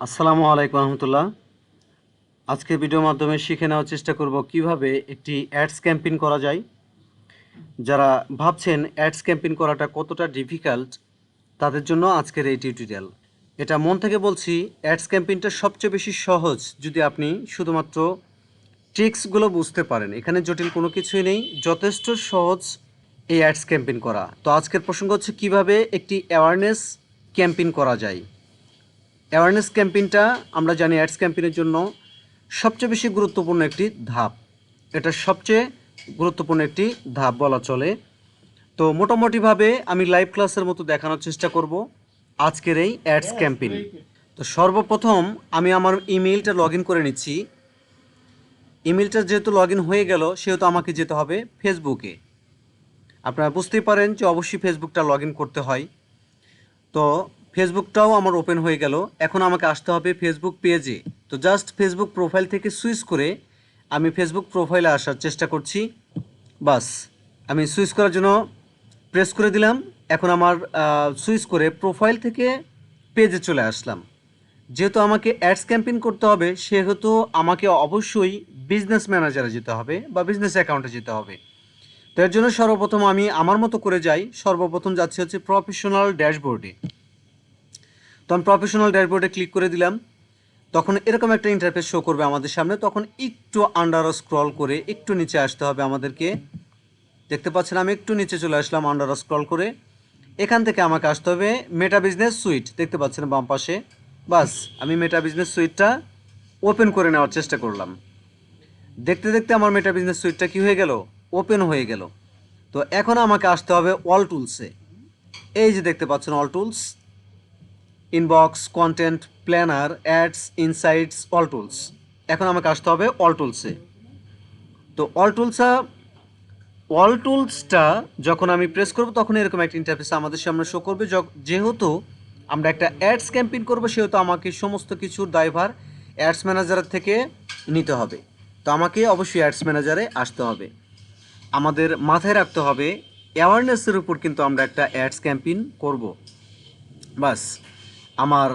আসসালামু আলাইকুম রহমতুল্লাহ। আজকে ভিডিওর মাধ্যমে শিখে নেওয়ার চেষ্টা করব কীভাবে একটি অ্যাডস ক্যাম্পেইন করা যায়। যারা ভাবছেন অ্যাডস ক্যাম্পেইন করাটা কতটা ডিফিকাল্ট, তাদের জন্য আজকের এই টিউটোরিয়াল। এটা মন থেকে বলছি, অ্যাডস ক্যাম্পেইনটা সবচেয়ে বেশি সহজ যদি আপনি শুধুমাত্র ট্রিক্সগুলো বুঝতে পারেন। এখানে জটিল কোনো কিছুই নেই, যথেষ্ট সহজ এই অ্যাডস ক্যাম্পেইন করা। তো আজকের প্রসঙ্গ হচ্ছে কীভাবে একটি অ্যাওয়ারনেস ক্যাম্পেইন করা যায়। অ্যাওয়ারনেস ক্যাম্পেইনটা আমরা জানি অ্যাডস ক্যাম্পেইনের জন্য সবচেয়ে বেশি গুরুত্বপূর্ণ একটি ধাপ। এটা সবচেয়ে গুরুত্বপূর্ণ একটি ধাপ বলা চলে। তো মোটামুটিভাবে আমি লাইভ ক্লাসের মতো দেখানোর চেষ্টা করব আজকের এই অ্যাডস ক্যাম্পেইন তো সর্বপ্রথম আমি আমার ইমেইলটা লগ করে নিচ্ছি। ইমেলটা যেহেতু লগ হয়ে গেল, সেহেতু আমাকে যেতে হবে ফেসবুকে আপনারা বুঝতেই পারেন যে অবশ্যই ফেসবুকটা লগ করতে হয়। তো ফেসবুকটাও আমার ওপেন হয়ে গেল। এখন আমাকে আসতে হবে ফেসবুক পেজে। তো জাস্ট ফেসবুক প্রোফাইল থেকে সুইচ করে আমি ফেসবুক প্রোফাইলে আসার চেষ্টা করছি। বাস, আমি সুইচ করার জন্য প্রেস করে দিলাম। এখন আমার সুইচ করে প্রোফাইল থেকে পেজে চলে আসলাম। যেহেতু আমাকে অ্যাডস ক্যাম্পেইন করতে হবে, সেহেতু আমাকে অবশ্যই বিজনেস ম্যানেজারে যেতে হবে বা বিজনেস অ্যাকাউন্টে যেতে হবে। তো এর জন্য সর্বপ্রথম আমি আমার মতো করে যাই। সর্বপ্রথম যাচ্ছি হচ্ছে প্রফেশনাল ড্যাশবোর্ডে। তো আমি প্রফেশনাল ড্যাশবোর্ডে ক্লিক করে দিলাম। তখন এরকম একটা ইন্টারফেস শো করবে আমাদের সামনে। তখন একটু আন্ডার স্ক্রল করে একটু নিচে আসতে হবে আমাদেরকে। দেখতে পাচ্ছেন, আমি একটু নিচে চলে আসলাম আন্ডার স্ক্রল করে। এখান থেকে আমাকে আসতে হবে মেটা বিজনেস সুইট দেখতে পাচ্ছেন বাম পাশে। বাস, আমি মেটা বিজনেস সুইটটা ওপেন করে নেওয়ার চেষ্টা করলাম। দেখতে দেখতে আমার মেটা বিজনেস সুইটটা কি হয়ে গেল? ওপেন হয়ে গেল। তো এখন আমাকে আসতে হবে অল টুলসে এই যে দেখতে পাচ্ছেন all tools inbox content planner ads insights all tools এখন আমাকে আসতে হবে অল টুলসে তো অল টুলসা অল টুলসটা যখন আমি প্রেস করব তখন এরকম একটা ইন্টারফেস আমাদের সামনে শো করবে। যেহেতু আমরা একটা অ্যাডস ক্যাম্পেইন করব, সেহেতু আমাকে সমস্ত কিছুর দায়ভার অ্যাডস ম্যানেজার থেকে নিতে হবে। তো আমাকে অবশ্যই অ্যাডস ম্যানেজারে আসতে হবে। আমাদের মাথায় রাখতে হবে অ্যাওয়ারনেসের উপর কিন্তু আমরা একটা অ্যাডস ক্যাম্পেইন করব। বাস। আমার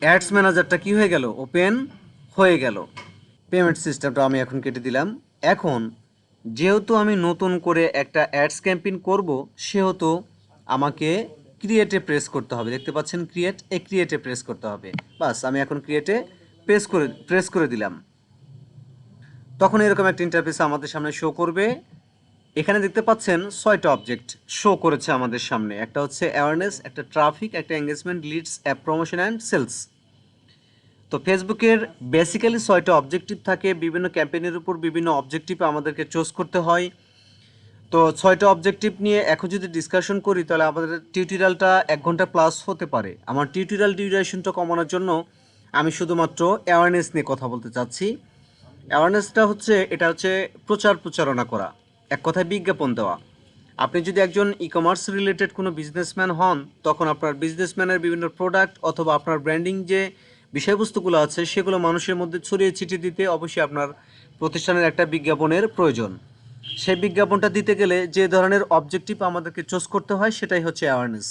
অ্যাডস ম্যানেজারটা কি হয়ে গেল? ওপেন হয়ে গেল। পেমেন্ট সিস্টেমটা আমি এখন কেটে দিলাম। এখন, যেহেতু আমি নতুন করে একটা অ্যাডস ক্যাম্পেইন করব, সেহেতু আমাকে ক্রিয়েটে প্রেস করতে হবে। দেখতে পাচ্ছেন ক্রিয়েট এ ক্রিয়েটে প্রেস করতে হবে। বাস, আমি এখন ক্রিয়েটে প্রেস করে প্রেস করে দিলাম। তখন এরকম একটা ইন্টারফেস আমাদের সামনে শো করবে। এখানে দেখতে পাচ্ছেন ছয়টা অবজেক্ট শো করেছে আমাদের সামনে। একটা হচ্ছে অ্যাওয়ারনেস একটা ট্রাফিক একটা engagement leads app promotion and sales তো ফেসবুকের বেসিক্যালি ছয়টা অবজেক্টিভ থাকে। বিভিন্ন ক্যাম্পেইনের উপর বিভিন্ন অবজেক্টিভ আমাদেরকে চুজ করতে হয়। তো ছয়টা অবজেক্টিভ নিয়ে এখন যদি ডিসকাশন করি, তাহলে আমাদের টিউটোরিয়ালটা এক ঘণ্টা প্লাস হতে পারে। আমার টিউটোরিয়াল ডিউরেশনটা কমানোর জন্য আমি শুধুমাত্র অ্যাওয়ারনেস নিয়ে কথা বলতে চাচ্ছি। অ্যাওয়ারনেসটা হচ্ছে, এটা হচ্ছে প্রচার প্রচারণা করা। এক কথায় বিজ্ঞাপন দেওয়া। আপনি যদি একজন ই কমার্স রিলেটেড কোনো বিজনেসম্যান হন, তখন আপনার বিজনেসম্যানের বিভিন্ন প্রোডাক্ট অথবা আপনার ব্র্যান্ডিং যে বিষয়বস্তুগুলো আছে, সেগুলো মানুষের মধ্যে ছড়িয়ে ছিটিয়ে দিতে অবশ্যই আপনার প্রতিষ্ঠানের একটা বিজ্ঞাপনের প্রয়োজন। সেই বিজ্ঞাপনটা দিতে গেলে যে ধরনের অবজেক্টিভ আমাদেরকে চুজ করতে হয়, সেটাই হচ্ছে অ্যাওয়ারনেস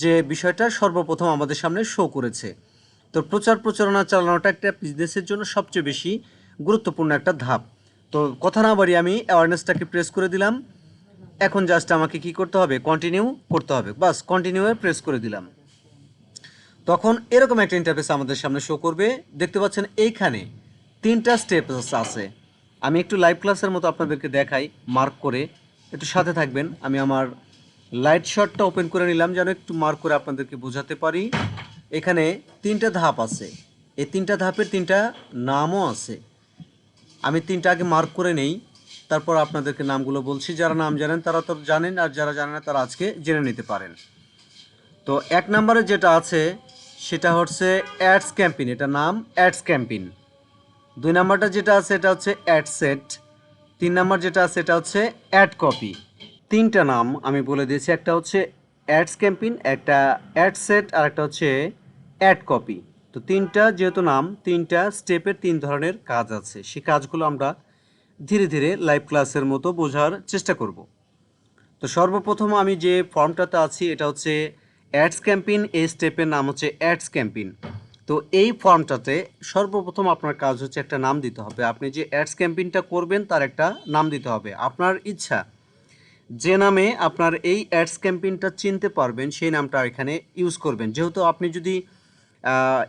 যে বিষয়টা সর্বপ্রথম আমাদের সামনে শো করেছে। তো প্রচার প্রচারণা চালানোটা একটা বিজনেসের জন্য সবচেয়ে বেশি গুরুত্বপূর্ণ একটা ধাপ। তো কথা না বাড়ি আমি অ্যাওয়ারনেসটাকে প্রেস করে দিলাম। এখন জাস্ট আমাকে কি করতে হবে? কন্টিনিউ করতে হবে। বাস কন্টিনিউ প্রেস করে দিলাম। তখন এরকম একটা ইন্টারফেস আমাদের সামনে শো করবে। দেখতে পাচ্ছেন এইখানে তিনটা স্টেপ আছে। আমি একটু লাইভ ক্লাসের মতো আপনাদেরকে দেখাই মার্ক করে। একটু সাথে থাকবেন। আমি আমার লাইট শটটা ওপেন করে নিলাম, যেন একটু মার্ক করে আপনাদেরকে বোঝাতে পারি। এখানে তিনটা ধাপ আছে। এই তিনটা ধাপের তিনটা নামও আছে। আমি তিনটা আগে মার্ক করে নেই। তারপর আপনাদেরকে নামগুলো বলছি। যারা নাম জানেন তারা তো জানেন, আর যারা জানেন না তারা আজকে জেনে নিতে পারেন। তো এক নম্বরে যেটা আছে, সেটা হচ্ছে অ্যাডস ক্যাম্পিন এটা নাম অ্যাডস ক্যাম্পিন দুই নাম্বারটা যেটা আছে, এটা হচ্ছে অ্যাড সেট তিন নাম্বার যেটা আছে, এটা হচ্ছে অ্যাড কপি তিনটা নাম আমি বলে দিয়েছি। একটা হচ্ছে অ্যাডস ক্যাম্পিন একটা অ্যাড সেট আর একটা হচ্ছে অ্যাড কপি তো তিনটা যেহেতু নাম, তিনটা স্টেপের তিন ধরনের কাজ আছে। সেই কাজগুলো আমরা ধীরে ধীরে লাইভ ক্লাসের মতো বোঝার চেষ্টা করব। তো সর্বপ্রথম আমি যে ফর্মটাতে আছি, এটা হচ্ছে অ্যাডস ক্যাম্পেইন এই স্টেপের নাম হচ্ছে অ্যাডস ক্যাম্পেইন তো এই ফর্মটাতে সর্বপ্রথম আপনার কাজ হচ্ছে একটা নাম দিতে হবে। আপনি যে অ্যাডস ক্যাম্পেইনটা করবেন, তার একটা নাম দিতে হবে। আপনার ইচ্ছা, যে নামে আপনার এই অ্যাডস ক্যাম্পেইনটা চিনতে পারবেন, সেই নামটা এখানে ইউজ করবেন। যেহেতু আপনি যদি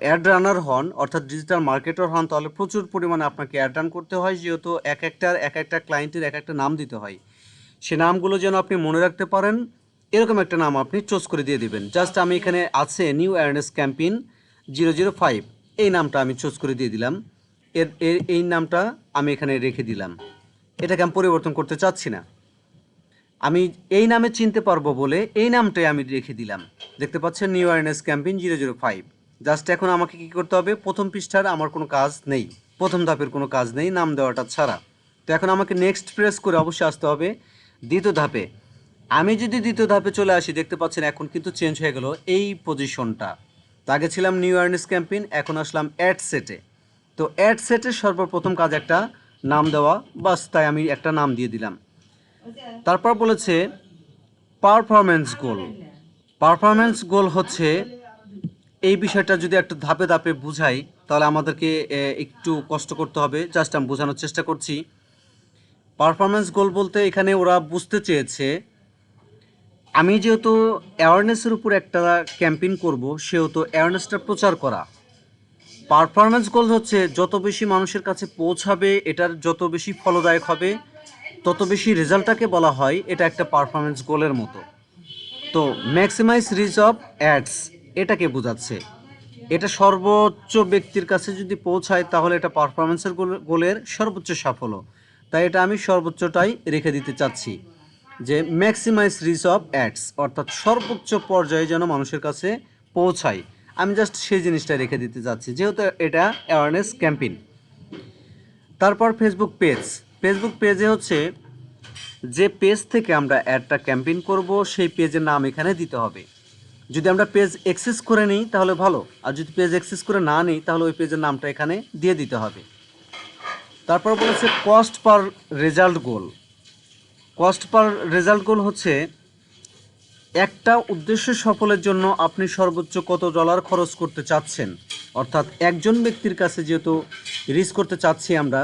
অ্যাড রানার হন, অর্থাৎ ডিজিটাল মার্কেটার হন, তাহলে প্রচুর পরিমাণে আপনাকে অ্যাড রান করতে হয়, যেহেতু এক একটার এক একটা ক্লায়েন্টের এক একটা নাম দিতে হয়। সে নামগুলো যেন আপনি মনে রাখতে পারেন, এরকম একটা নাম আপনি চুজ করে দিয়ে দিবেন। জাস্ট আমি এখানে আছে new awareness campaign zero zero five এই নামটা আমি চুজ করে দিয়ে দিলাম। এর এই নামটা আমি এখানে রেখে দিলাম। এটাকে আমি পরিবর্তন করতে চাচ্ছি না। আমি এই নামে চিনতে পারব বলে এই নামটাই আমি রেখে দিলাম। দেখতে পাচ্ছেন new awareness campaign zero zero five just এখন আমাকে কি করতে হবে? প্রথম পৃষ্ঠার আমার কোনো কাজ নেই। প্রথম ধাপের কোনো কাজ নেই নাম দেওয়াটা ছাড়া। তো এখন আমাকে নেক্সট প্রেস করে অবশ্যই আসতে হবে দ্বিতীয় ধাপে। আমি যদি দ্বিতীয় ধাপে চলে আসি দেখতে পাচ্ছেন এখন কিন্তু চেঞ্জ হয়ে গেল এই পজিশনটা তো আগে ছিলাম নিউ অ্যাওয়ারনেস ক্যাম্পেইন এখন আসলাম অ্যাড সেটে তো অ্যাড সেটের সর্বপ্রথম কাজ একটা নাম দেওয়া বাস তাই আমি একটা নাম দিয়ে দিলাম। তারপর বলেছে পারফরম্যান্স গোল পারফরম্যান্স গোল হচ্ছে এই বিষয়টা যদি একটা ধাপে ধাপে বুঝাই, তাহলে আমাদেরকে একটু কষ্ট করতে হবে। জাস্ট আমি বোঝানোর চেষ্টা করছি। পারফরমেন্স গোল বলতে এখানে ওরা বুঝতে চেয়েছে, আমি যেহেতু অ্যাওয়ারনেসের উপর একটা ক্যাম্পেইন করব, সেহেতু অ্যাওয়ারনেসটা প্রচার করা। পারফরমেন্স গোল হচ্ছে যত বেশি মানুষের কাছে পৌঁছাবে, এটার যত বেশি ফলদায়ক হবে, তত বেশি রেজাল্টটাকে বলা হয়, এটা একটা পারফরমেন্স গোলের মতো। তো ম্যাক্সিমাইজ রিচ অফ অ্যাডস এটাকে বোঝাচ্ছে। এটা সর্বোচ্চ ব্যক্তির কাছে যদি পৌঁছায়, তাহলে এটা পারফরমেন্সের গোলের সর্বোচ্চ সাফল্য। তাই এটা আমি সর্বোচ্চটাই রেখে দিতে চাচ্ছি যে ম্যাক্সিমাইজ রিচ অফ অ্যাডস অর্থাৎ সর্বোচ্চ পর্যায়ে যেন মানুষের কাছে পৌঁছায়। আমি জাস্ট সেই জিনিসটা রেখে দিতে চাচ্ছি, যেহেতু এটা অ্যাওয়ারনেস ক্যাম্পেইন তারপর ফেসবুক পেজ ফেসবুক পেজে হচ্ছে যে পেজ থেকে আমরা অ্যাডটা ক্যাম্পেইন করব, সেই পেজের নাম এখানে দিতে হবে। যদি আমরা পেজ অ্যাক্সেস করে নিই, তাহলে ভালো। আর যদি পেজ অ্যাক্সেস করে না নিই, তাহলে ওই পেজের নামটা এখানে দিয়ে দিতে হবে। তারপর বলেছে cost per result goal cost per result goal হচ্ছে, একটা উদ্দেশ্য সফলের জন্য আপনি সর্বোচ্চ কত ডলার খরচ করতে চাচ্ছেন। অর্থাৎ একজন ব্যক্তির কাছে যেহেতু রিস্ক করতে চাচ্ছি আমরা,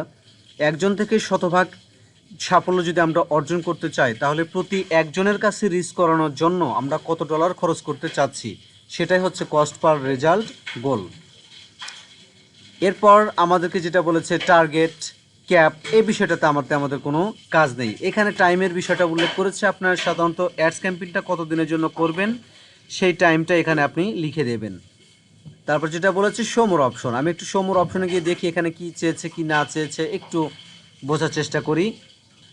একজন থেকে শতভাগ সাফল্য যদি আমরা অর্জন করতে চাই, তাহলে প্রতি একজনের কাছে রিস্ক করানোর জন্য আমরা কত ডলার খরচ করতে চাচ্ছি, সেটাই হচ্ছে কস্ট পার রেজাল্ট গোল এরপর আমাদেরকে যেটা বলেছে টার্গেট ক্যাপ এই বিষয়টাতে আমাদের আমাদের কোনো কাজ নেই। এখানে টাইমের বিষয়টা উল্লেখ করেছে আপনার, সাধারণত অ্যাডস ক্যাম্পেইনটা কত দিনের জন্য করবেন, সেই টাইমটা এখানে আপনি লিখে দেবেন। তারপর যেটা বলেছে সোমোর অপশন আমি একটু সোমোর অপশনে গিয়ে দেখি এখানে কি চেয়েছে, কি না চেয়েছে, একটু বোঝার চেষ্টা করি।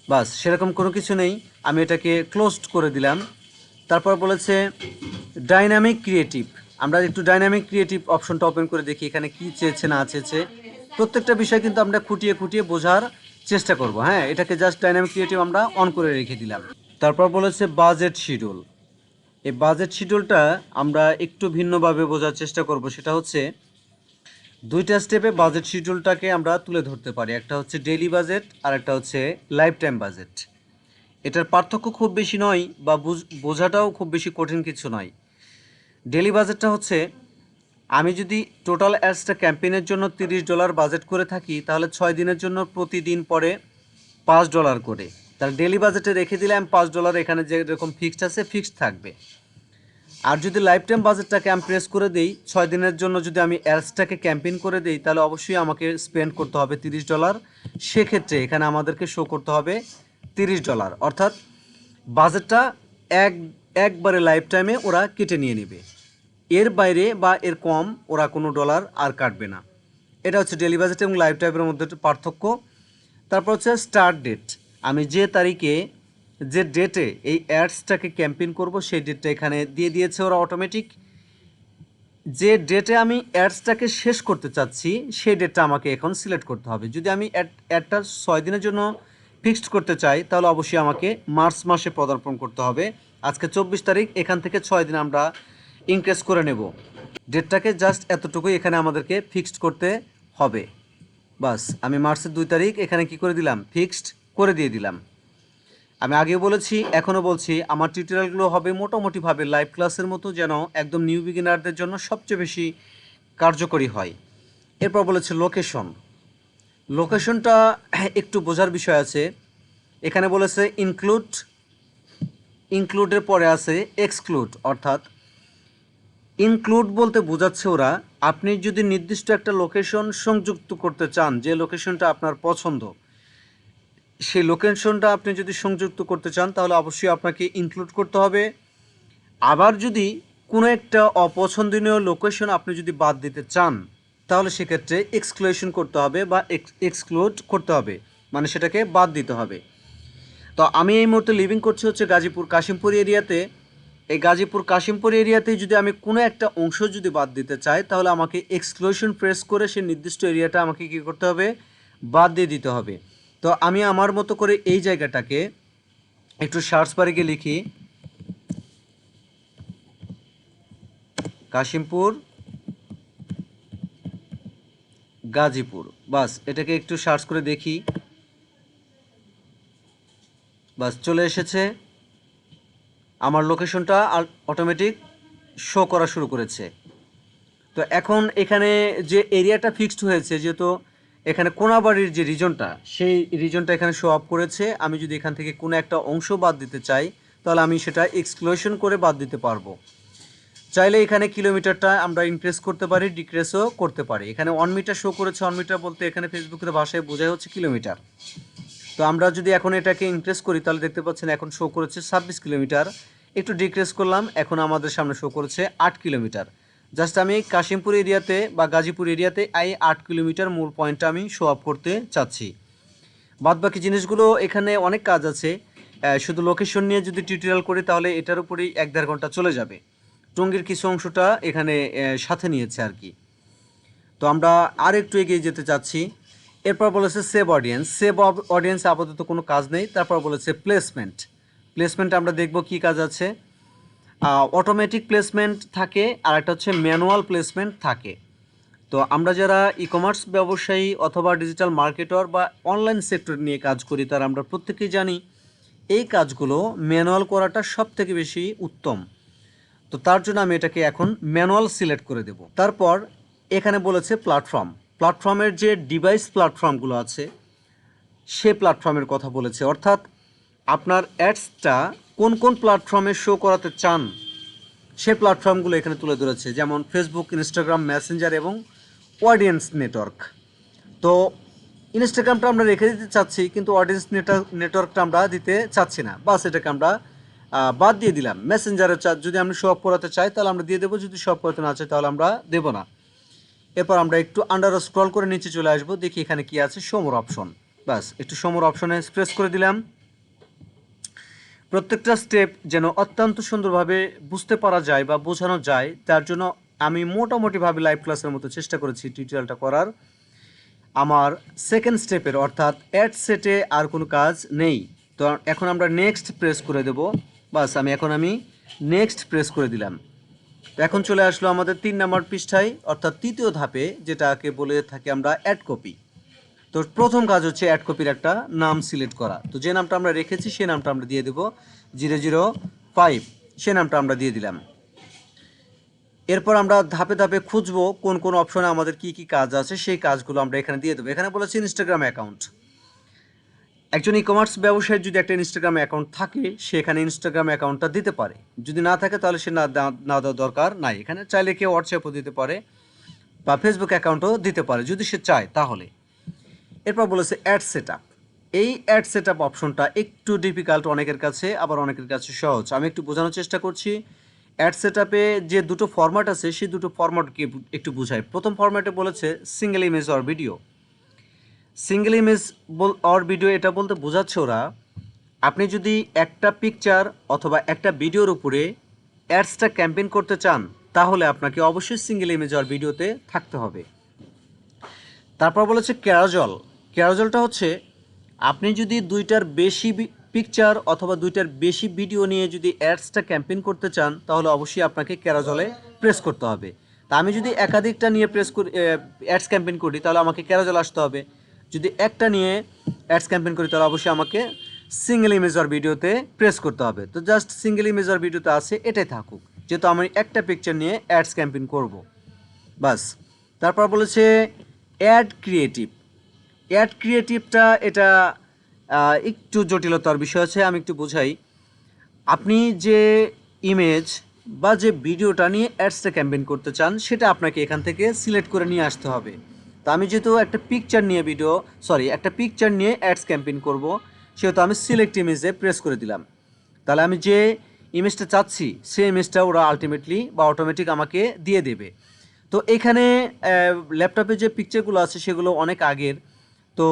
বাস, সেরকম কোনো কিছু নেই। আমি এটাকে ক্লোজড করে দিলাম। তারপর বলেছে ডাইনামিক ক্রিয়েটিভ আমরা একটু ডাইনামিক ক্রিয়েটিভ অপশনটা ওপেন করে দেখি এখানে কি চেয়েছে, না চেয়েছে। প্রত্যেকটা বিষয় কিন্তু আমরা খুঁটিয়ে খুঁটিয়ে বোঝার চেষ্টা করব। হ্যাঁ এটাকে জাস্ট ডাইনামিক ক্রিয়েটিভ আমরা অন করে রেখে দিলাম। তারপর বলেছে বাজেট শিডিউল এই বাজেট শিডিউলটা আমরা একটু ভিন্নভাবে বোঝার চেষ্টা করব। সেটা হচ্ছে দুইটা স্টেপে বাজেট শিডিউলটাকে আমরা তুলে ধরতে পারি। একটা হচ্ছে ডেইলি বাজেট আর একটা হচ্ছে লাইফ টাইম বাজেট। এটার পার্থক্য খুব বেশি নয় বা বুঝ- বোঝাটাও খুব বেশি কঠিন কিছু নয়। ডেলি বাজেটটা হচ্ছে, আমি যদি টোটাল অ্যাডসটা ক্যাম্পেইনের জন্য তিরিশ ডলার বাজেট করে থাকি, তাহলে ছয় দিনের জন্য প্রতিদিন পরে পাঁচ ডলার করে। তাহলে ডেলি বাজেটে রেখে দিলে আমি পাঁচ ডলার এখানে যেরকম ফিক্সড আছে ফিক্সড থাকবে। আর যদি লাইফ টাইম বাজেটটাকে আমি প্রেস করে দিই, ছয় দিনের জন্য যদি আমি অ্যাডসটাকে ক্যাম্পেইন করে দিই, তাহলে অবশ্যই আমাকে স্পেন্ড করতে হবে তিরিশ ডলার সেক্ষেত্রে এখানে আমাদেরকে শো করতে হবে তিরিশ ডলার অর্থাৎ বাজেটটা এক, একবারে লাইফ টাইমে ওরা কেটে নিয়ে নেবে। এর বাইরে বা এর কম ওরা কোনো ডলার আর কাটবে না। এটা হচ্ছে ডেলি বাজেট এবং লাইফ টাইমের মধ্যে পার্থক্য। তারপর হচ্ছে স্টার্ট ডেট আমি যে তারিখে যে ডেটে এই অ্যাডসটাকে ক্যাম্পেইন করব, সেই ডেটটা এখানে দিয়ে দিয়েছে ওরা অটোমেটিক যে ডেটে আমি অ্যাডসটাকে শেষ করতে চাচ্ছি, সেই ডেটটা আমাকে এখন সিলেক্ট করতে হবে। যদি আমি অ্যাড অ্যাডটা ছয় দিনের জন্য ফিক্সড করতে চাই, তাহলে অবশ্যই আমাকে মার্চ মাসে পদার্পণ করতে হবে। আজকে চব্বিশ তারিখ, এখান থেকে ছয় দিন আমরা ইনক্রিজ করে নেব। ডেটটাকে জাস্ট এতটুকুই এখানে আমাদেরকে ফিক্সড করতে হবে। বাস, আমি মার্চের দুই তারিখ, এখানে কি করে দিলাম? ফিক্সড করে দিয়ে দিলাম। আমি আগেও বলেছি, এখনও বলছি, আমার টিউটোরিয়ালগুলো হবে মোটামুটিভাবে লাইভ ক্লাসের মতো যেন একদম নিউ বিগিনারদের জন্য সবচেয়ে বেশি কার্যকরী হয়। এরপর বলেছে লোকেশন লোকেশনটা একটু বোঝার বিষয় আছে। এখানে বলেছে ইনক্লুড ইনক্লুডের পরে আছে এক্সক্লুড অর্থাৎ ইনক্লুড বলতে বোঝাচ্ছে ওরা, আপনি যদি নির্দিষ্ট একটা লোকেশন সংযুক্ত করতে চান, যে লোকেশনটা আপনার পছন্দ সেই লোকেশনটা আপনি যদি সংযুক্ত করতে চান, তাহলে অবশ্যই আপনাকে ইনক্লুড করতে হবে। আবার যদি কোনো একটা অপছন্দনীয় লোকেশন আপনি যদি বাদ দিতে চান, তাহলে সেক্ষেত্রে এক্সক্লুশন করতে হবে বা এক্সক্লুড করতে হবে। মানে সেটাকে বাদ দিতে হবে। তো আমি এই মুহূর্তে লিভিং করছি হচ্ছে গাজীপুর কাশিমপুর এরিয়াতে। এই গাজীপুর কাশিমপুর এরিয়াতে যদি আমি কোনো একটা অংশ যদি বাদ দিতে চাই, তাহলে আমাকে এক্সক্লুশন প্রেস করে সেই নির্দিষ্ট এরিয়াটা আমাকে কী করতে হবে? বাদ দিয়ে দিতে হবে। তো আমি আমার মতো করে এই জায়গাটাকে একটু সার্চ বারে গিয়ে লিখি। কাশিমপুর, গাজীপুর। বাস, এটাকে একটু সার্চ করে দেখি। বাস, চলে এসেছে। আমার লোকেশনটা অটোমেটিক শো করা শুরু করেছে। তো এখন এখানে যে এরিয়াটা ফিক্সড হয়েছে, যেহেতু এখানে কোনাবাড়ির যে রিজনটা, সেই রিজনটা এখানে শো আপ করেছে। আমি যদি এখান থেকে কোনো একটা অংশ বাদ দিতে চাই, তাহলে আমি সেটা এক্সক্লুশন করে বাদ দিতে পারব। চাইলে এখানে কিলোমিটারটা আমরা ইনক্রিজ করতে পারি ডিক্রেসও করতে পারি। এখানে ওয়ান মিটার শো করেছে ওয়ান মিটার বলতে এখানে ফেসবুকের ভাষায় বোঝাই হচ্ছে কিলোমিটার। তো আমরা যদি এখন এটাকে ইনক্রিজ করি, তাহলে দেখতে পাচ্ছেন এখন শো করেছে ছাব্বিশ কিলোমিটার। একটু ডিক্রেস করলাম, এখন আমাদের সামনে শো করেছে আট কিলোমিটার। জাস্ট আমি কাশিমপুর এরিয়াতে বা গাজীপুর এরিয়াতে এই আট কিলোমিটার মূল পয়েন্টটা আমি শো আপ করতে চাচ্ছি। বাদবাকি জিনিসগুলো এখানে অনেক কাজ আছে। শুধু লোকেশন নিয়ে যদি টিউটোরিয়াল করি তাহলে এটার উপরেই এক দেড় ঘণ্টা চলে যাবে। টঙ্গীর কিছু অংশটা এখানে সাথে নিয়েছে আর কি। তো আমরা আর একটু এগিয়ে যেতে চাচ্ছি। এরপর বলেছে সেভ অডিয়েন্স সেভ অডিয়েন্স আপাতত কোনো কাজ নেই। তারপর বলেছে প্লেসমেন্ট প্লেসমেন্ট আমরা দেখব কি কাজ আছে। অটোমেটিক প্লেসমেন্ট থাকে আর একটা হচ্ছে ম্যানুয়াল প্লেসমেন্ট থাকে। তো আমরা যারা ই কমার্স ব্যবসায়ী অথবা ডিজিটাল মার্কেটর বা অনলাইন সেক্টর নিয়ে কাজ করি, তার আমরা প্রত্যেকেই জানি, এই কাজগুলো ম্যানুয়াল করাটা সব থেকে বেশি উত্তম। তো তার জন্য আমি এটাকে এখন ম্যানুয়াল সিলেক্ট করে দেব। তারপর এখানে বলেছে প্ল্যাটফর্ম প্ল্যাটফর্মের যে ডিভাইস প্ল্যাটফর্মগুলো আছে, সে প্ল্যাটফর্মের কথা বলেছে। অর্থাৎ আপনার অ্যাডসটা কোন কোন প্ল্যাটফর্মে শো করাতে চান, সে প্ল্যাটফর্মগুলো এখানে তুলে ধরেছে, যেমন ফেসবুক ইনস্টাগ্রাম মেসেঞ্জার এবং অডিয়েন্স নেটওয়ার্ক তো ইনস্টাগ্রামটা আমরা রেখে দিতে চাচ্ছি, কিন্তু অডিয়েন্স নেটওয়ার্কটা আমরা দিতে চাচ্ছি না। বাস এটাকে আমরা বাদ দিয়ে দিলাম। মেসেঞ্জারে যদি আমরা শো অফ করাতে চাই, তাহলে আমরা দিয়ে দেবো, যদি শো অফ করাতে না চাই, তাহলে আমরা দেবো না। এরপর আমরা একটু আন্ডার স্ক্রল করে নিচে চলে আসব, দেখি এখানে কি আছে সমর অপশন বাস, একটু সমর অপশনে প্রেস করে দিলাম। প্রত্যেকটা স্টেপ যেন অত্যন্ত সুন্দরভাবে বুঝতে পারা যায় বা বোঝানো যায়, তার জন্য আমি মোটামুটিভাবে লাইভ ক্লাসের মতো চেষ্টা করেছি টিউটোরিয়ালটা করার। আমার সেকেন্ড স্টেপের অর্থাৎ অ্যাড সেটে আর কোনো কাজ নেই। তো এখন আমরা নেক্সট প্রেস করে দেব। বাস, আমি এখন আমি নেক্সট প্রেস করে দিলাম। এখন চলে আসলো আমাদের তিন নম্বর পৃষ্ঠায়, অর্থাৎ তৃতীয় ধাপে, যেটাকে বলে থাকি আমরা অ্যাড কপি তো প্রথম কাজ হচ্ছে অ্যাড কপির একটা নাম সিলেক্ট করা। তো যে নামটা আমরা রেখেছি সেই নামটা আমরা দিয়ে দেবো জিরো জিরো ফাইভ সে নামটা আমরা দিয়ে দিলাম। এরপর আমরা ধাপে ধাপে খুঁজবো কোন কোন অপশনে আমাদের কি কি কাজ আছে, সেই কাজগুলো আমরা এখানে দিয়ে দেবো। এখানে বলেছে ইনস্টাগ্রাম অ্যাকাউন্ট একজন ই কমার্স ব্যবসায়ীর যদি একটা ইনস্টাগ্রাম অ্যাকাউন্ট থাকে, সে এখানে ইনস্টাগ্রাম অ্যাকাউন্টটা দিতে পারে। যদি না থাকে, তাহলে সে না দেওয়া- না দেওয়ার দরকার নাই। এখানে চাইলে কেউ হোয়াটসঅ্যাপও দিতে পারে বা ফেসবুক অ্যাকাউন্টও দিতে পারে। যদি সে চায়, তাহলে। এরপর বলেছে অ্যাড সেট এই অ্যাড সেট আপ অপশনটা একটু ডিফিকাল্ট অনেকের কাছে, আবার অনেকের কাছে সহজ। আমি একটু বোঝানোর চেষ্টা করছি। অ্যাড সেট আপে যে দুটো ফরম্যাট আছে, সেই দুটো ফরম্যাটকে একটু বুঝাই। প্রথম ফরম্যাটে বলেছে single image or video single image or video এটা বলতে বোঝাচ্ছে ওরা, আপনি যদি একটা পিকচার অথবা একটা ভিডিওর উপরে অ্যাডসটা ক্যাম্পেইন করতে চান, তাহলে আপনাকে অবশ্যই সিঙ্গেল ইমেজ অর ভিডিওতে থাকতে হবে। তারপর বলেছে ক্যারাজল ক্যারাজলটা হচ্ছে, আপনি যদি দুইটার বেশি পিকচার অথবা দুইটার বেশি ভিডিও নিয়ে যদি অ্যাডসটা ক্যাম্পেইন করতে চান, তাহলে অবশ্যই আপনাকে ক্যারাজলে প্রেস করতে হবে। তা আমি যদি একাধিকটা নিয়ে প্রেস করি অ্যাডস ক্যাম্পেইন করি, তাহলে আমাকে ক্যারাজল আসতে হবে। যদি একটা নিয়ে অ্যাডস ক্যাম্পেইন করি, তাহলে অবশ্যই আমাকে সিঙ্গেল ইমেজর ভিডিওতে প্রেস করতে হবে। তো জাস্ট সিঙ্গেল ইমেজর ভিডিওতে আছে, এটাই থাকুক। যেহেতু আমি একটা পিকচার নিয়ে অ্যাডস ক্যাম্পেইন করব। বাস। তারপর বলেছে অ্যাড ক্রিয়েটিভ অ্যাড ক্রিয়েটিভটা এটা একটু জটিলতার বিষয় আছে, আমি একটু বোঝাই। আপনি যে ইমেজ বা যে ভিডিওটা নিয়ে অ্যাডসটা ক্যাম্পেন করতে চান, সেটা আপনাকে এখান থেকে সিলেক্ট করে নিয়ে আসতে হবে। তো আমি যেহেতু একটা পিকচার নিয়ে ভিডিও সরি একটা পিকচার নিয়ে অ্যাডস ক্যাম্পেন করব, সেহেতু আমি সিলেক্ট ইমেজে প্রেস করে দিলাম। তাহলে আমি যে ইমেজটা চাচ্ছি, সেই ইমেজটা ওরা আলটিমেটলি বা অটোমেটিক আমাকে দিয়ে দেবে। তো এখানে ল্যাপটপে যে পিকচারগুলো আছে, সেগুলো অনেক আগের। তো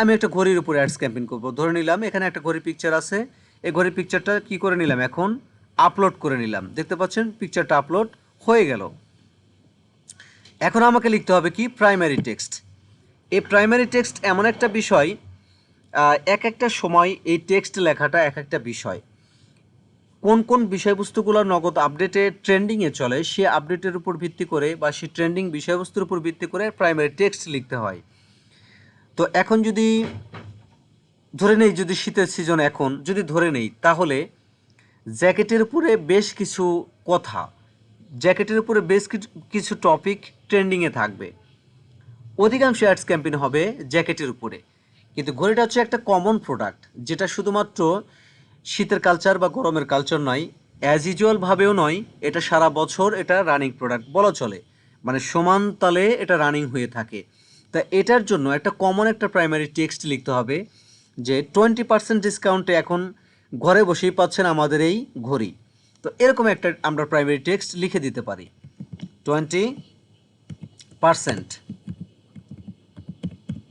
আমি একটা ঘড়ির উপরে অ্যাডস ক্যাম্পেইন করব। ধরে নিলাম, এখানে একটা ঘড়ির পিকচার আছে। এই ঘড়ির পিকচারটা কি করে নিলাম এখন? আপলোড করে নিলাম। দেখতে পাচ্ছেন পিকচারটা আপলোড হয়ে গেল। এখন আমাকে লিখতে হবে কি? প্রাইমারি টেক্সট এই প্রাইমারি টেক্সট এমন একটা বিষয় এক একটা সময় এই টেক্সট লেখাটা এক একটা বিষয়। কোন কোন বিষয়বস্তুগুলো নগদ আপডেটে ট্রেন্ডিংয়ে চলে, সে আপডেটের উপর ভিত্তি করে বা সে ট্রেন্ডিং বিষয়বস্তুর উপর ভিত্তি করে প্রাইমারি টেক্সট লিখতে হয়। তো এখন যদি ধরে নেই, যদি শীতের সিজন এখন, যদি ধরে নেই, তাহলে জ্যাকেটের উপরে বেশ কিছু কথা জ্যাকেটের উপরে বেশ কিছু টপিক ট্রেন্ডিংয়ে থাকবে। অধিকাংশ অ্যাডস ক্যাম্পেইন হবে জ্যাকেটের উপরে। কিন্তু ঘড়িটা হচ্ছে একটা কমন প্রোডাক্ট যেটা শুধুমাত্র শীতের কালচার বা গরমের কালচার নয় অ্যাজ ইউজুয়ালভাবেও নয়, এটা সারা বছর এটা রানিং প্রোডাক্ট বলা চলে। মানে সমান তালে এটা রানিং হয়ে থাকে। তা এটার জন্য একটা কমন একটা প্রাইমারি টেক্সট লিখতে হবে যে টোয়েন্টি পার্সেন্ট ডিসকাউন্টে এখন ঘরে বসেই পাচ্ছেন আমাদের এই ঘড়ি। তো এরকম একটা আমরা প্রাইমারি টেক্সট লিখে দিতে পারি। টোয়েন্টি পার্সেন্ট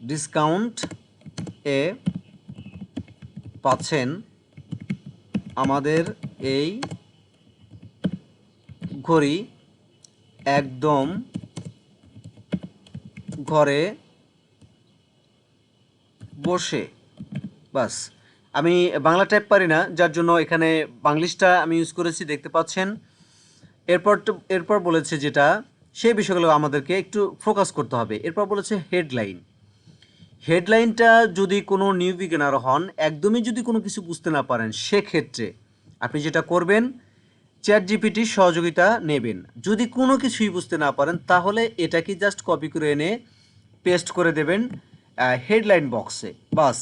ডিসকাউন্ট এ পাচ্ছেন আমাদের এই ঘড়ি একদম ঘরে বসে, বাস। আমি বাংলা টাইপ পারি না, যার জন্য এখানে বাংলিশটা আমি ইউজ করেছি, দেখতে পাচ্ছেন। এরপর এরপর বলেছে যেটা, সেই বিষয়গুলো আমাদেরকে একটু ফোকাস করতে হবে। এরপর বলেছে হেডলাইন হেডলাইনটা যদি কোনো নিউ বিগিনার হন, একদমই যদি কোনো কিছু বুঝতে না পারেন, সেক্ষেত্রে আপনি যেটা করবেন চ্যাট জিপিটির সহযোগিতা নেবেন। যদি কোনো কিছুই বুঝতে না পারেন, তাহলে এটাকে জাস্ট কপি করে এনে পেস্ট করে দেবেন হেডলাইন বক্সে বাস,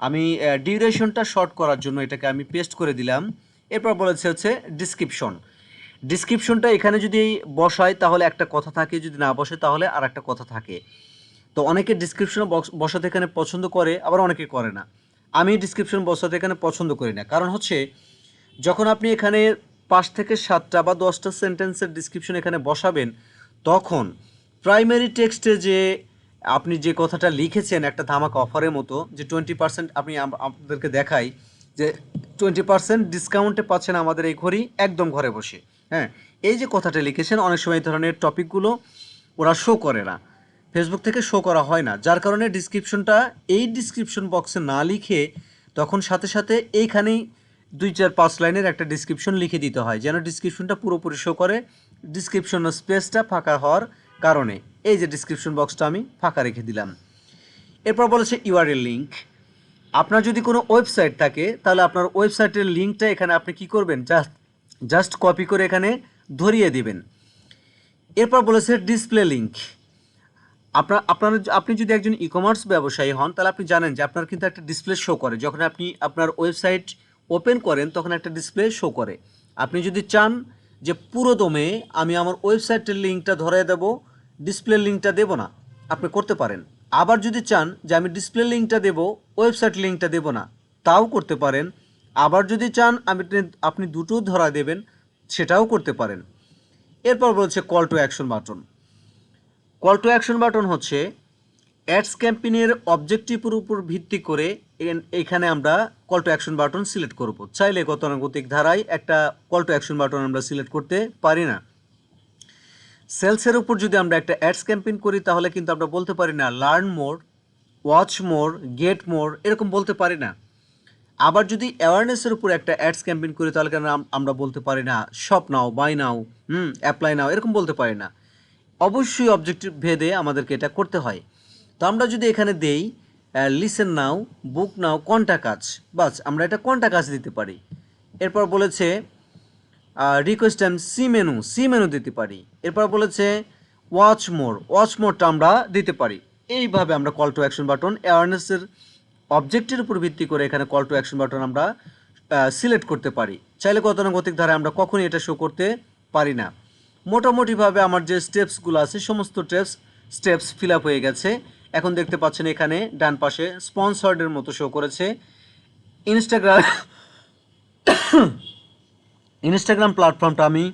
আমি ডিউরেশনটা শর্ট করার জন্য এটাকে আমি পেস্ট করে দিলাম। এরপর বলেছে হচ্ছে ডিসক্রিপশন ডিসক্রিপশনটা এখানে যদি বসায়, তাহলে একটা কথা থাকে, যদি না বসে, তাহলে আর একটা কথা থাকে। তো অনেকে ডিসক্রিপশন বক্স বসাতে এখানে পছন্দ করে, আবার অনেকে করে না। আমি ডিসক্রিপশন বসাতে এখানে পছন্দ করি না। কারণ হচ্ছে, যখন আপনি এখানে পাঁচ থেকে সাতটা বা দশটা সেন্টেন্সের ডিসক্রিপশন এখানে বসাবেন, তখন প্রাইমারি টেক্সটে যে আপনি যে কথাটা লিখেছেন একটা ধামাকা অফারের মতো, যে টোয়েন্টি পার্সেন্ট আপনি আপনাদেরকে দেখাই, যে টোয়েন্টি পার্সেন্ট ডিসকাউন্টে পাচ্ছেন আমাদের এই ঘড়ি একদম ঘরে বসে। হ্যাঁ এই যে কথাটা লিখেছেন, অনেক সময় এই ধরনের টপিকগুলো ওরা শো করে না। ফেসবুক থেকে শো করা হয় না, যার কারণে ডিসক্রিপশনটা এই ডিসক্রিপশন বক্সে না লিখে তখন সাথে সাথে এইখানেই দুই চার পাঁচ লাইনের একটা ডিসক্রিপশন লিখে দিতে হয়, যেন ডিসক্রিপশনটা পুরোপুরি শো করে। ডিসক্রিপশন স্পেসটা ফাঁকা হওয়ার কারণে। এই যে ডিসক্রিপশন বক্সটা আমি ফাঁকা রেখে দিলাম। এরপর বলেছে ইউআরএল লিঙ্ক আপনার যদি কোনো ওয়েবসাইট থাকে, তাহলে আপনার ওয়েবসাইটের লিঙ্কটা এখানে আপনি কি করবেন? জাস্ট জাস্ট কপি করে এখানে ধরিয়ে দিবেন। এরপর বলেছে ডিসপ্লে লিঙ্ক আপনার আপনার আপনি যদি একজন ই কমার্স ব্যবসায়ী হন, তাহলে আপনি জানেন যে আপনার কিন্তু একটা ডিসপ্লে শো করে। যখন আপনি আপনার ওয়েবসাইট ওপেন করেন, তখন একটা ডিসপ্লে শো করে। আপনি যদি চান যে পুরো দমে আমি আমার ওয়েবসাইটের লিঙ্কটা ধরে দেব ডিসপ্লে লিঙ্কটা দেব না, আপনি করতে পারেন। আবার যদি চান যে আমি ডিসপ্লে লিঙ্কটা দেব ওয়েবসাইট লিঙ্কটা দেব না, তাও করতে পারেন। আবার যদি চান আমি আপনি দুটো ধরা দেবেন, সেটাও করতে পারেন। এরপর বলছে call to action button call to action button হচ্ছে অ্যাডস ক্যাম্পেইনের অবজেক্টিভের উপর ভিত্তি করে এখানে আমরা call to action button select করব। চাইলে গতানুগতিক ধারায় একটা কল টু অ্যাকশন বাটন আমরা সিলেক্ট করতে পারি না। সেলসের উপর যদি আমরা একটা অ্যাডস ক্যাম্পেইন করি, তাহলে কিন্তু আমরা বলতে পারি না learn more watch more get more এরকম বলতে পারি না। আবার যদি অ্যাওয়ারনেসের উপর একটা অ্যাডস ক্যাম্পেইন করি, তাহলে কেন আমরা বলতে পারি না shop now buy now hmm apply now এরকম বলতে পারি না। অবশ্যই অবজেক্টিভ ভেদে আমাদেরকে এটা করতে হয়। তো আমরা যদি এখানে দেই লিসেন নাও বুক নাও কোনটা কাজ বাস, আমরা এটা কোনটা কাজ দিতে পারি। এরপর বলেছে request time see menu see menu দিতে পারি। এরপর বলেছে ওয়াচ মোর ওয়াচ মোরটা আমরা দিতে পারি। এইভাবে আমরা কল টু অ্যাকশন বাটন অ্যাওয়ারনেসের অবজেক্টের উপর ভিত্তি করে এখানে কল টু অ্যাকশন বাটন আমরা সিলেক্ট করতে পারি। চাইলে গতানুগতিক ধারায় আমরা কখনই এটা শো করতে পারি না। মোটামুটিভাবে আমার যে স্টেপসগুলো আছে, সমস্ত স্টেপস স্টেপস ফিল আপ হয়ে গেছে। এখন দেখতে পাচ্ছেন এখানে ডান পাশে স্পন্সর্ডের মতো শো করেছে। ইনস্টাগ্রাম ইনস্টাগ্রাম প্ল্যাটফর্মটা আমি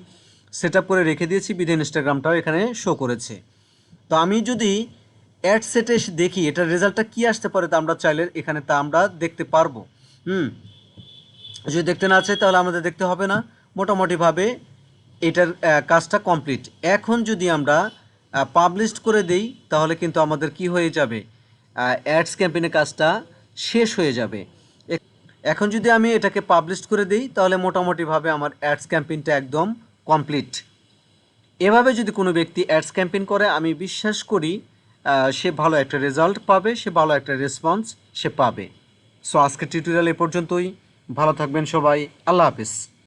সেট করে রেখে দিয়েছি, বিধে ইনস্টাগ্রামটাও এখানে শো করেছে। তো আমি যদি অ্যাড সেটে দেখি, এটার রেজাল্টটা কী আসতে পারে তা আমরা চাইলে এখানে তা আমরা দেখতে পারব। হুম। যদি দেখতে না চাই, তাহলে আমাদের দেখতে হবে না। মোটামুটিভাবে এটার কাজটা কমপ্লিট এখন যদি আমরা পাবলিশ করে দেই, তাহলে কিন্তু আমাদের কি হয়ে যাবে? অ্যাডস ক্যাম্পেইনের কাজটা শেষ হয়ে যাবে। এখন যদি আমি এটাকে পাবলিশ করে দিই, তাহলে মোটামুটিভাবে আমার অ্যাডস ক্যাম্পেইনটা একদম কমপ্লিট এভাবে যদি কোনো ব্যক্তি অ্যাডস ক্যাম্পেইন করে, আমি বিশ্বাস করি সে ভালো একটা রেজাল্ট পাবে, সে ভালো একটা রেসপন্স সে পাবে। সো আজকের টিউটোরিয়াল এ পর্যন্তই। ভালো থাকবেন সবাই। আল্লাহ হাফিজ।